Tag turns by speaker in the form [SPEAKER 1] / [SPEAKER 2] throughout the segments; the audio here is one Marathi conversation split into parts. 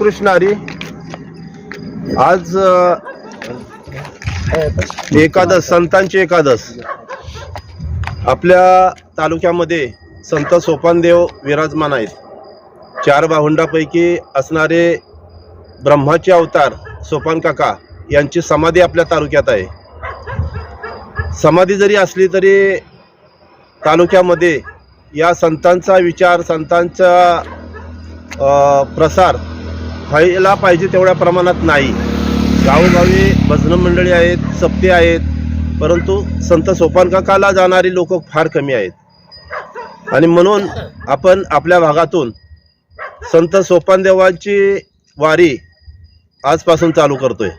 [SPEAKER 1] कृष्णारी आज एकादश संतांची एकादश. आपल्या तालुक्यामध्ये संत सोपानदेव विराजमान आहेत. चार भावंडापैकी असणारे ब्रह्माचे अवतार सोपान काका यांची समाधी आपल्या तालुक्यात आहे. समाधी जरी असली तरी तालुक्यामध्ये या संतांचा विचार संतांचा प्रसार व्हायला पाहिजे तेवढ्या प्रमाणात नाही. गावोगावी भजन मंडळी आहेत सप्ते आहेत परंतु संत सोपानकाकाला जाणारी लोक फार कमी आहेत. आणि म्हणून आपण आपल्या भागातून संत सोपानदेवांची वारी आजपासून चालू करतोय.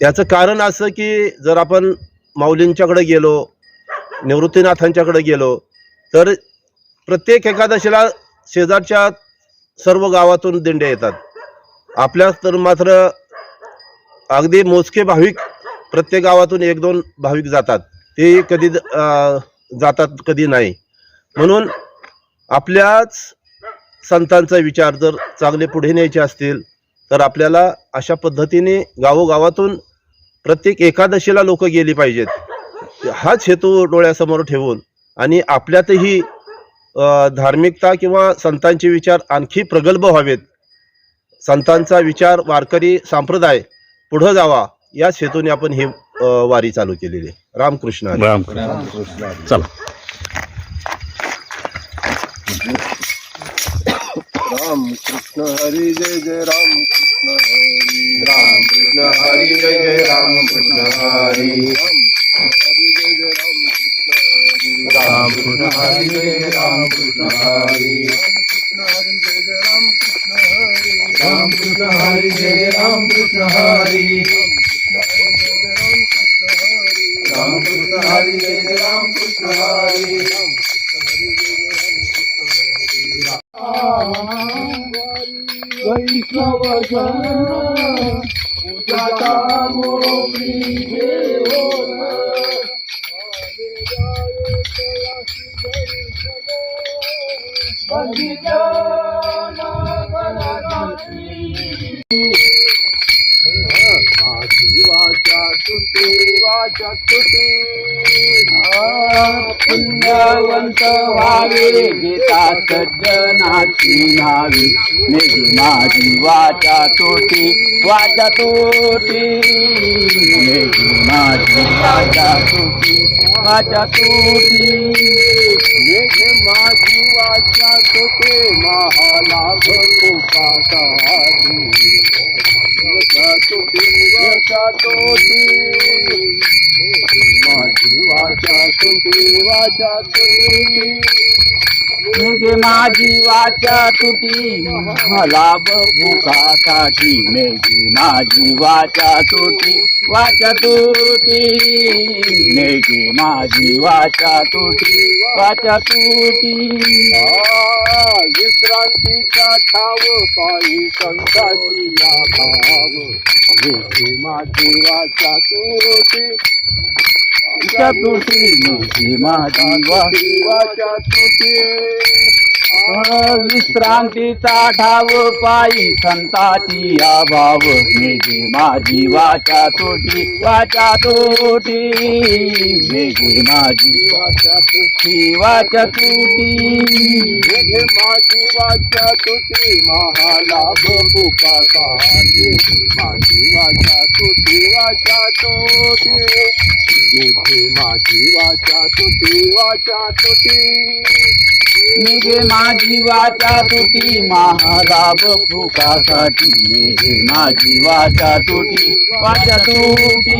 [SPEAKER 1] याचं कारण असं की जर आपण माऊलींच्याकडे गेलो निवृत्तीनाथांच्याकडे गेलो तर प्रत्येक एकादशीला शेजारच्या सर्व गावातून दिंड्या येतात. आपल्या तर मात्र अगदी मोजके भाविक प्रत्येक गावातून एक दोन भाविक जातात. ते कधी जातात कधी नाही. म्हणून आपल्याच संतांचा विचार जर चांगले पुढे न्यायचे असतील तर आपल्याला अशा पद्धतीने गावोगावातून प्रत्येक एकादशीला लोक गेली पाहिजेत. हाच हेतू डोळ्यासमोर ठेवून आणि आपल्यातही धार्मिकता किंवा संतांचे विचार आणखी प्रगल्भ व्हावेत. संतांचा विचार वारकरी संप्रदाय पुढं जावा याच हेतूने आपण ही वारी चालू केलेली आहे. रामकृष्ण.
[SPEAKER 2] रामकृष्ण चला.
[SPEAKER 1] रामकृष्ण हरी जय जय रामकृष्ण हरी. रामकृष्ण हरी जय जय रामकृष्ण हरी. हरी जय जय रामकृष्ण हरी रामकृष्ण हरी जय जय रामकृष्ण हरी रामकृष्ण हरी जय जय रामकृष्ण हरी रामकृष्ण हरी जय जय रामकृष्ण हरी
[SPEAKER 3] पुण्यवंत व्हावे गीता सज्जनाची नावी नेही माझी वाचा तोटी वाचा तोटी नेही माझी वाचा तोटी वाचा तोटी नेही माझी वाचा तोटे महालाभ कृपासाठी वाचा तोटी वाचा तोटी. माझी वाचा तुटी वाचा तुटी. मेघे माझी वाचा तुटी मला भूकासाठी मेघे माझी वाचा तुटी वाचा तुटी. मेघे माझी वाचा तुटी वाचा तुटी विश्रांतीचा ठाव पायी संताची भाव मेघे माझी वाचा तुटी मोठी माझी वाचा विश्रांतीचा ठाव पायी संताची अभाव. मेघे माझी वाचा तोटी वाचा तोटी. मेघे माझी वाचा तुटी वाचा तुटी. मेघे माझी वाचा तुटी महालाभ मेघे माझी वाचा तुटी वाचा तोटी. मेघे माझी वाचा तुटी वाचा तुटी. निघे माझी वाचा तुटी महाराब फुकासाठी. निघे माझी वाचा तुटी वाचा तुटी.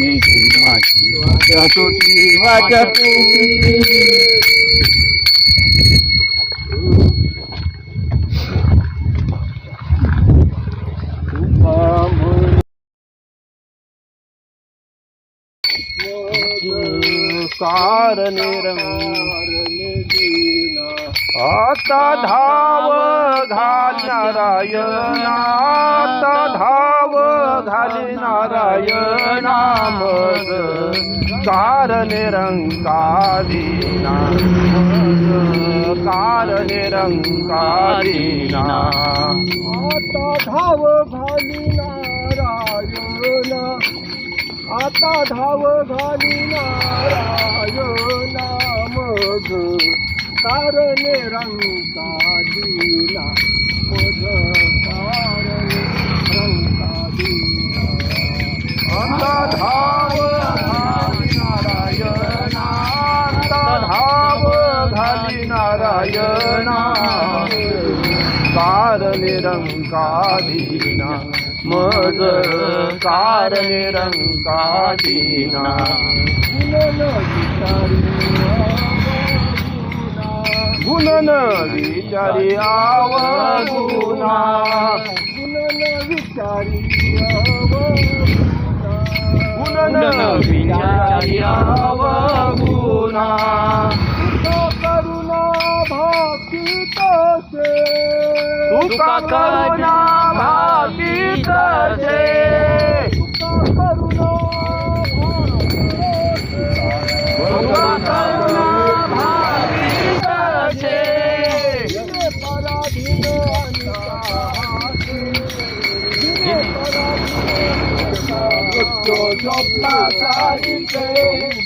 [SPEAKER 3] निघे माझी वाचा तुटी वाचा तुटी. कार
[SPEAKER 4] आता धाव घाल नारायणा आता धाव घाली नारायणा मग कार निरंकारीना कार निरंकारीना
[SPEAKER 2] आता धाव घाल नारायणा आता धाव घाल नारायण कारणे रंका दिला मग कारणे रंका दिला
[SPEAKER 4] आता धाव घाली नारायणा आता धाव घाली नारायणा कार निरंकारीना मज कार निरंकारीना
[SPEAKER 2] गुणन विचारी
[SPEAKER 4] गुणन विचारी
[SPEAKER 2] गुणन विचारी
[SPEAKER 4] अवगुणा
[SPEAKER 2] करुणा भाकी तसे.
[SPEAKER 4] तुका करुणा भावी तसे.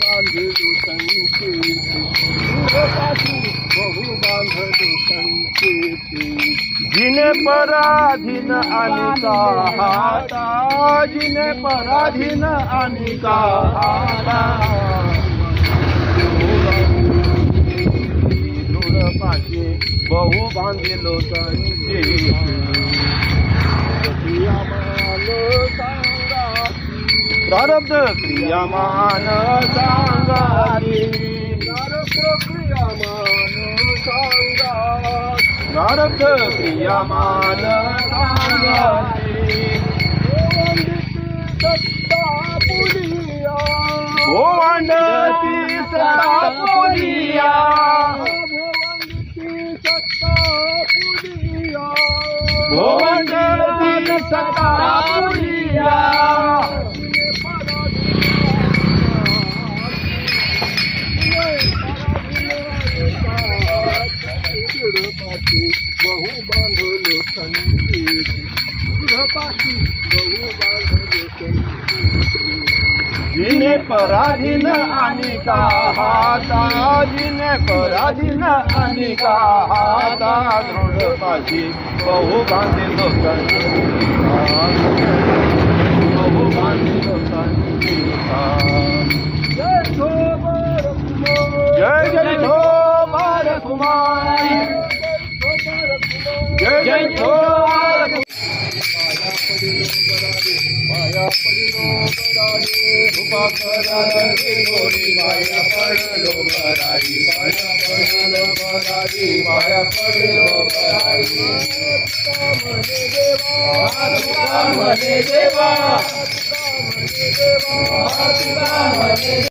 [SPEAKER 2] बांधलो संकेती बहु बांधलो संकेती
[SPEAKER 4] जिने पराधीन अनिका हाता जिने पराधीन अनिका हाता. बहु बांधिलो संचे प्रारब्ध क्रियामान सांगारी प्रारब्ध क्रियामान सांगारी ओवांडती सदा पोलिया ओवांडती सदा पोलिया
[SPEAKER 2] बहु बांधलो संगीती गृहपाठी बहु बांधलो संगीती
[SPEAKER 4] जिने पराधीन आणि का हाता जिने पराधीन आणि का हाता दृढ बहु बांधलो संगीता बहु बांधलो संगीता
[SPEAKER 2] माया पडिलो बराडे उभा कराडे गोरी माया पडलो बराडी माया पडलो बराडी माया पडलो बराडी म्हणे देवा म्हणे देवा म्हणे देवा म्हणे